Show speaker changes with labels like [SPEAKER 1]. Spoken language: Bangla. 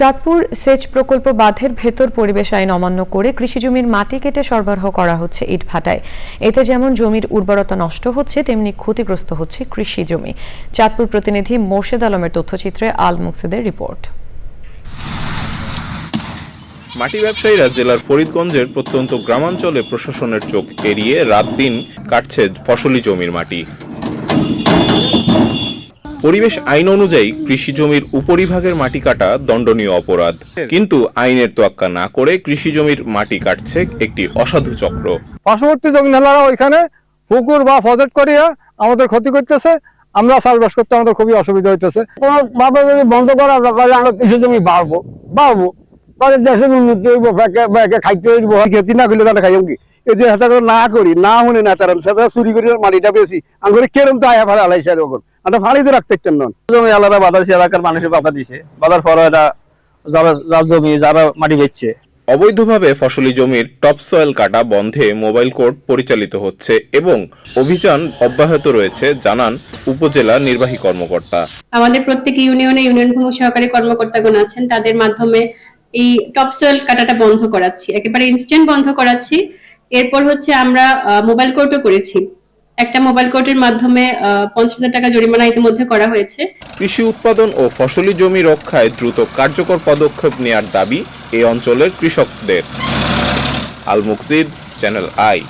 [SPEAKER 1] চাঁদপুর সেচ প্রকল্প বাঁধের ভেতর পরিবেশ আইন অমান্য করে কৃষিজমির মাটি কেটে সরবরাহ করা হচ্ছে ইট ভাটায় এতে যেমন জমির উর্বরতা নষ্ট হচ্ছে, তেমনি ক্ষতিগ্রস্ত হচ্ছে কৃষি জমি চাঁদপুর প্রতিনিধি মোর্শেদ আলমের তথ্যচিত্রে আল মুকসিদের রিপোর্ট।
[SPEAKER 2] মাটি ব্যবসায়ীরা জেলার ফরিদগঞ্জের প্রত্যন্ত গ্রামাঞ্চলে প্রশাসনের চোখ এড়িয়ে রাত দিন কাটছে ফসলি জমির মাটি। পরিবেশ আইন অনুযায়ী কৃষি জমির উপরিভাগের মাটি কাটা দণ্ডনীয় অপরাধ। কিন্তু আইনের তোয়াক্কা না করে কৃষি জমির মাটি কাটছে একটি অসাধু চক্র।
[SPEAKER 3] পার্শ্ববর্তী জমি জমিনালারা ওইখানে পুকুর বা প্রজেক্ট করিয়া আমাদের ক্ষতি করতেছে, আমরা চাষবাস করতে আমাদের খুবই অসুবিধা হইতেছে। ভাবে যদি বন্ধ করা তাহলে আমরা কৃষি জমি বাড়বো বাড়বো, তাহলে দেশের উন্নতি হইব খাইতে হইব। খেতি না করলে তাহলে খাইম কি? এই যে হেতা না করি, না শুনে না তারা চুরি করি মাটিটা বেশি। আমি কেরম তো আয়া ভাড়া আলাইছে তখন আমরা ফাড়িতে রাখতে পারতেন না
[SPEAKER 4] জমি আলাদা বাধা দিছে এলাকার মানুষের বাধা দিছে। বাধার পরে এটা যারা যার জমি যারা মাটি বেচছে।
[SPEAKER 2] অবৈধভাবে ফসলি জমির টপ সয়েল কাটা বন্ধে মোবাইল কোর্ট পরিচালিত হচ্ছে এবং অভিযান অব্যাহত রয়েছে জানান উপজেলা নির্বাহী কর্মকর্তা।
[SPEAKER 5] আমাদের প্রত্যেক ইউনিয়নে ইউনিয়ন ভূমি সহকারী কর্মকর্তাগণ আছেন। তাদের মাধ্যমে এই টপসয়েল কাটাটা বন্ধ করাচ্ছি। একেবারে ইনস্ট্যান্ট বন্ধ করাচ্ছি। এরপর হচ্ছে আমরা মোবাইল কোর্টও করেছি। একটা মোবাইল কোর্টের মাধ্যমে পঞ্চাশ হাজার টাকা জরিমানা ইতিমধ্যে করা হয়েছে।
[SPEAKER 2] কৃষি উৎপাদন ও ফসলি জমি রক্ষায় দ্রুত কার্যকর পদক্ষেপ নেয়ার দাবি এই অঞ্চলের কৃষকদের। Al Muksid, Channel I.